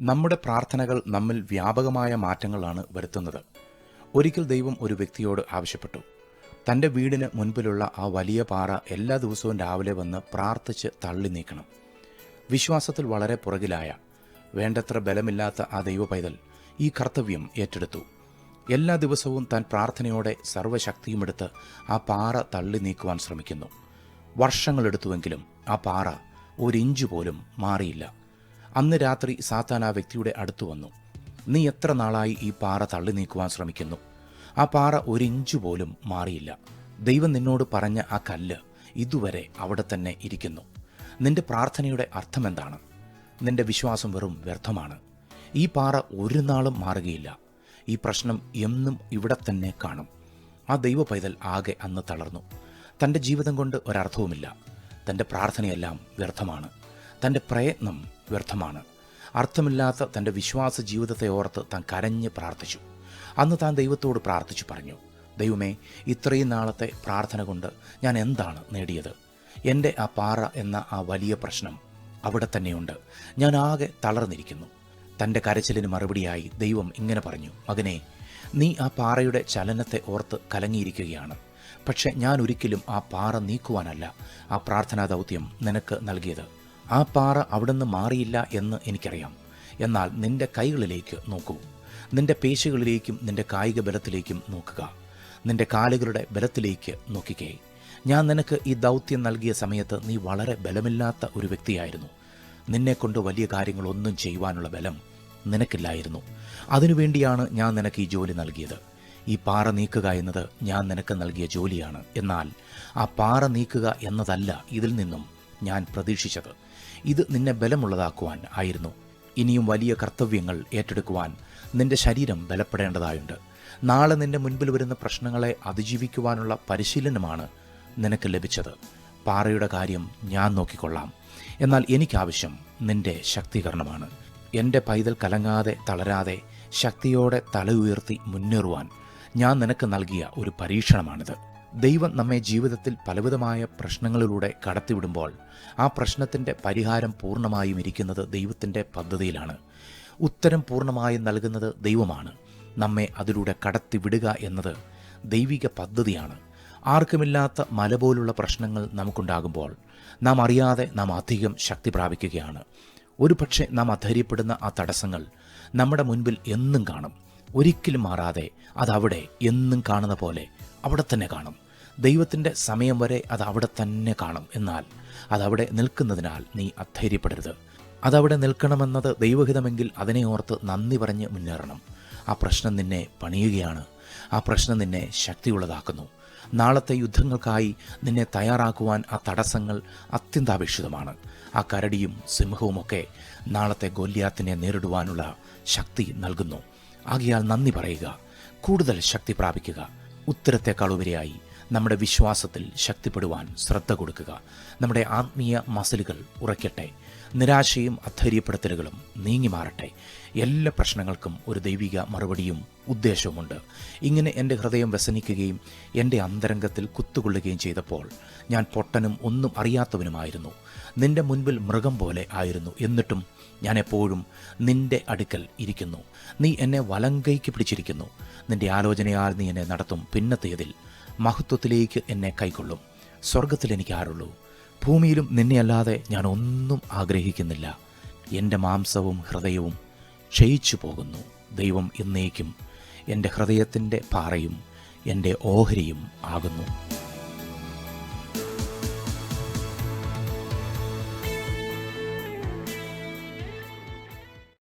നമ്മുടെ പ്രാർത്ഥനകൾ നമ്മിൽ വ്യാപകമായ മാറ്റങ്ങളാണ് വരുത്തുന്നത്. ഒരിക്കൽ ദൈവം ഒരു വ്യക്തിയോട് ആവശ്യപ്പെട്ടു. തന്റെ വീടിന് മുൻപിലുള്ള ആ വലിയ പാറ എല്ലാ ദിവസവും രാവിലെ വന്ന് പ്രാർത്ഥിച്ച് തള്ളി നീക്കണം. വിശ്വാസത്തിൽ വളരെ പുറകിലായ വേണ്ടത്ര ബലമില്ലാത്ത ആ ദൈവ പൈതൽ ഈ കർത്തവ്യം ഏറ്റെടുത്തു. എല്ലാ ദിവസവും താൻ പ്രാർത്ഥനയോടെ സർവശക്തിയുമെടുത്ത് ആ പാറ തള്ളി നീക്കുവാൻ ശ്രമിക്കുന്നു. വർഷങ്ങളെടുത്തുവെങ്കിലും ആ പാറ ഒരിഞ്ചു പോലും മാറിയില്ല. അന്ന് രാത്രി സാത്താൻ ആ വ്യക്തിയുടെ അടുത്തു വന്നു. നീ എത്ര നാളായി ഈ പാറ തള്ളി നീക്കുവാൻ ശ്രമിക്കുന്നു? ആ പാറ ഒരിഞ്ചു പോലും മാറിയില്ല. ദൈവം നിന്നോട് പറഞ്ഞ ആ കല്ല് ഇതുവരെ അവിടെ തന്നെ ഇരിക്കുന്നു. നിന്റെ പ്രാർത്ഥനയുടെ അർത്ഥമെന്താണ് നിന്റെ വിശ്വാസം വെറും വ്യർത്ഥമാണ്. ഈ പാറ ഒരു നാളും മാറുകയില്ല. ഈ പ്രശ്നം എന്നും ഇവിടെ തന്നെ കാണും. ആ ദൈവ പൈതൽ ആകെ അന്ന് തളർന്നു. തന്റെ ജീവിതം കൊണ്ട് ഒരർത്ഥവുമില്ല. തന്റെ പ്രാർത്ഥനയെല്ലാം വ്യർത്ഥമാണ്. തന്റെ പ്രയത്നം വ്യർത്ഥമാണ്. അർത്ഥമില്ലാത്ത തന്റെ വിശ്വാസ ജീവിതത്തെ ഓർത്ത് താൻ കരഞ്ഞ് പ്രാർത്ഥിച്ചു. അന്ന് താൻ ദൈവത്തോട് പ്രാർത്ഥിച്ചു പറഞ്ഞു ദൈവമേ ഇത്രയും നാളത്തെ പ്രാർത്ഥന കൊണ്ട് ഞാൻ എന്താണ് നേടിയത്? എന്റെ ആ പാറ എന്ന ആ വലിയ പ്രശ്നം അവിടെ തന്നെയുണ്ട്. ഞാൻ ആകെ തളർന്നിരിക്കുന്നു. തന്റെ കരച്ചിലിന് മറുപടിയായി ദൈവം ഇങ്ങനെ പറഞ്ഞു മകനെ നീ ആ പാറയുടെ ചലനത്തെ ഓർത്ത് കലങ്ങിയിരിക്കുകയാണ്. പക്ഷെ ഞാൻ ഒരിക്കലും ആ പാറ നീക്കുവാനല്ല ആ പ്രാർത്ഥനാ ദൗത്യം നിനക്ക് നൽകിയത്. ആ പാറ അവിടുന്ന് മാറിയില്ല എന്ന് എനിക്കറിയാം. എന്നാൽ നിന്റെ കൈകളിലേക്ക് നോക്കൂ. നിന്റെ പേശികളിലേക്കും നിന്റെ കായിക ബലത്തിലേക്കും നോക്കുക. നിന്റെ കാലുകളുടെ ബലത്തിലേക്ക് നോക്കിക്കേ. ഞാൻ നിനക്ക് ഈ ദൗത്യം നൽകിയ സമയത്ത് നീ വളരെ ബലമില്ലാത്ത ഒരു വ്യക്തിയായിരുന്നു. നിന്നെക്കൊണ്ട് വലിയ കാര്യങ്ങളൊന്നും ചെയ്യുവാനുള്ള ബലം നിനക്കില്ലായിരുന്നു. അതിനുവേണ്ടിയാണ് ഞാൻ നിനക്ക് ഈ ജോലി നൽകിയത്. ഈ പാറ നീക്കുക എന്നത് ഞാൻ നിനക്ക് നൽകിയ ജോലിയാണ്. എന്നാൽ ആ പാറ നീക്കുക എന്നതല്ല ഇതിൽ നിന്നും ഞാൻ പ്രതീക്ഷിച്ചത്. ഇത് നിന്നെ ബലമുള്ളതാക്കുവാൻ ആയിരുന്നു. ഇനിയും വലിയ കർത്തവ്യങ്ങൾ ഏറ്റെടുക്കുവാൻ നിന്റെ ശരീരം ബലപ്പെടേണ്ടതായുണ്ട്. നാളെ നിന്റെ മുൻപിൽ വരുന്ന പ്രശ്നങ്ങളെ അതിജീവിക്കുവാനുള്ള പരിശീലനമാണ് നിനക്ക് ലഭിച്ചത്. പാറയുടെ കാര്യം ഞാൻ നോക്കിക്കൊള്ളാം. എന്നാൽ എനിക്കാവശ്യം നിന്റെ ശക്തീകരണമാണ്. എന്റെ പൈതൽ കലങ്ങാതെ തളരാതെ ശക്തിയോടെ തല ഉയർത്തി മുന്നേറുവാൻ ഞാൻ നിനക്ക് നൽകിയ ഒരു പരീക്ഷണമാണിത്. ദൈവം നമ്മെ ജീവിതത്തിൽ പലവിധമായ പ്രശ്നങ്ങളിലൂടെ കടത്തിവിടുമ്പോൾ ആ പ്രശ്നത്തിന്റെ പരിഹാരം പൂർണമായും ഇരിക്കുന്നത് ദൈവത്തിന്റെ പദ്ധതിയിലാണ്. ഉത്തരം പൂർണമായും നൽകുന്നത് ദൈവമാണ്. നമ്മെ അതിലൂടെ കടത്തിവിടുക എന്നത് ദൈവിക പദ്ധതിയാണ്. ആർക്കുമില്ലാത്ത മല പോലുള്ള പ്രശ്നങ്ങൾ നമുക്കുണ്ടാകുമ്പോൾ നാം അറിയാതെ നാം അധികം ശക്തി പ്രാപിക്കുകയാണ്. ഒരുപക്ഷെ നാം അധൈര്യപ്പെടുന്ന ആ തടസ്സങ്ങൾ നമ്മുടെ മുൻപിൽ എന്നും കാണും. ഒരിക്കലും മാറാതെ അതവിടെ എന്നും കാണുന്ന പോലെ അവിടെ തന്നെ കാണും. ദൈവത്തിന്റെ സമയം വരെ അത് അവിടെ തന്നെ കാണും. എന്നാൽ അതവിടെ നിൽക്കുന്നതിനാൽ നീ അധൈര്യപ്പെടരുത്. അതവിടെ നിൽക്കണമെന്നത് ദൈവഹിതമെങ്കിൽ അതിനെ ഓർത്ത് നന്ദി പറഞ്ഞ് മുന്നേറണം. ആ പ്രശ്നം നിന്നെ പണിയുകയാണ്. ആ പ്രശ്നം നിന്നെ ശക്തിയുള്ളതാക്കുന്നു. നാളത്തെ യുദ്ധങ്ങൾക്കായി നിന്നെ തയ്യാറാക്കുവാൻ ആ തടസ്സങ്ങൾ അത്യന്താപേക്ഷിതമാണ്. ആ കരടിയും സിംഹവുമൊക്കെ നാളത്തെ ഗോല്യാത്തിനെ നേരിടുവാനുള്ള ശക്തി നൽകുന്നു. ആകയാൽ നന്ദി പറയുക. കൂടുതൽ ശക്തി പ്രാപിക്കുക. ഉത്തരത്തെക്കാൾ ഉപരിയായി നമ്മുടെ വിശ്വാസത്തിൽ ശക്തിപ്പെടുവാൻ ശ്രദ്ധ കൊടുക്കുക. നമ്മുടെ ആത്മീയ മസിലുകൾ ഉറയ്ക്കട്ടെ. നിരാശയും അധൈര്യപ്പെടുത്തലുകളും നീങ്ങി മാറട്ടെ. എല്ലാ പ്രശ്നങ്ങൾക്കും ഒരു ദൈവിക മറുപടിയും ഉദ്ദേശവുമുണ്ട്. ഇങ്ങനെ എന്റെ ഹൃദയം വ്യസനിക്കുകയും എന്റെ അന്തരംഗത്തിൽ കുത്തുകൊള്ളുകയും ചെയ്തപ്പോൾ ഞാൻ പൊട്ടനും ഒന്നും അറിയാത്തവനുമായിരുന്നു. നിന്റെ മുൻപിൽ മൃഗം പോലെ ആയിരുന്നു. എന്നിട്ടും ഞാൻ എപ്പോഴും നിന്റെ അടുക്കൽ ഇരിക്കുന്നു. നീ എന്നെ വലങ്കൈക്ക് പിടിച്ചിരിക്കുന്നു. നിന്റെ ആലോചനയാൽ നീ എന്നെ നടത്തും. പിന്നത്തേതിൽ മഹത്വത്തിലേക്ക് എന്നെ കൈക്കൊള്ളും. സ്വർഗത്തിൽ എനിക്ക് ആരുള്ളൂ. ഭൂമിയിലും നിന്നെയല്ലാതെ ഞാൻ ഒന്നും ആഗ്രഹിക്കുന്നില്ല. എന്റെ മാംസവും ഹൃദയവും ക്ഷയിച്ചു പോകുന്നു. ദൈവം എന്നേക്കും എന്റെ ഹൃദയത്തിന്റെ പാറയും എന്റെ ഓഹരിയും ആകുന്നു.